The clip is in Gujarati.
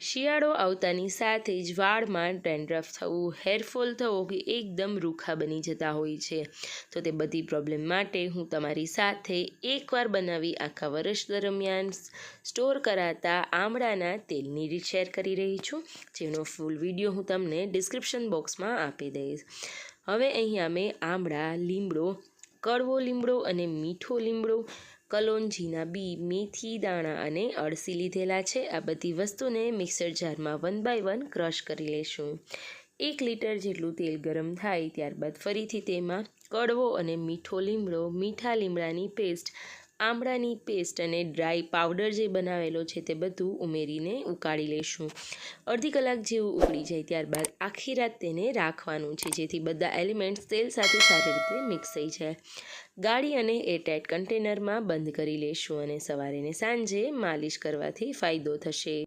શિયાળો આવતાની સાથે જ વાળમાં ડેન્ડ્રફ થવું, હેરફોલ થવો કે એકદમ રૂખા બની જતા હોય છે. તો તે બધી પ્રોબ્લેમ માટે હું તમારી સાથે એકવાર બનાવી આખા વર્ષ દરમિયાન સ્ટોર કરાતા આમળાના તેલની રીત શેર કરી રહી છું, જેનો ફૂલ વીડિયો હું તમને ડિસ્ક્રિપ્શન બોક્સમાં આપી દઈશ. હવે અહીંયા મેં આમળા, લીમડો, કડવો લીમડો અને મીઠો લીમડો કલોંજીના બી, મેથી દાણા અને અળસી લીધેલા છે. આ બધી વસ્તુને મિક્સર જારમાં વન બાય વન ક્રશ કરી લેશું. એક લીટર જેટલું તેલ ગરમ થાય ત્યારબાદ ફરીથી તેમાં કડવો અને મીઠો લીમડો, મીઠા લીમડાની પેસ્ટ આમળાની પેસ્ટ અને ડ્રાય પાવડર જે બનાવેલો છે તે બધું ઉમેરીને ઉકાળી લઈશું. અડધી કલાક જેવું ઉકળી જાય ત્યારબાદ આખી રાત તેને રાખવાનું છે, જેથી બધા એલિમેન્ટ્સ તેલ સાથે સારી રીતે મિક્સ થઈ જાય. ગાળી અને એરટાઇટ કન્ટેનરમાં બંધ કરી લઈશું અને સવારે ને સાંજે માલિશ કરવાથી ફાયદો થશે.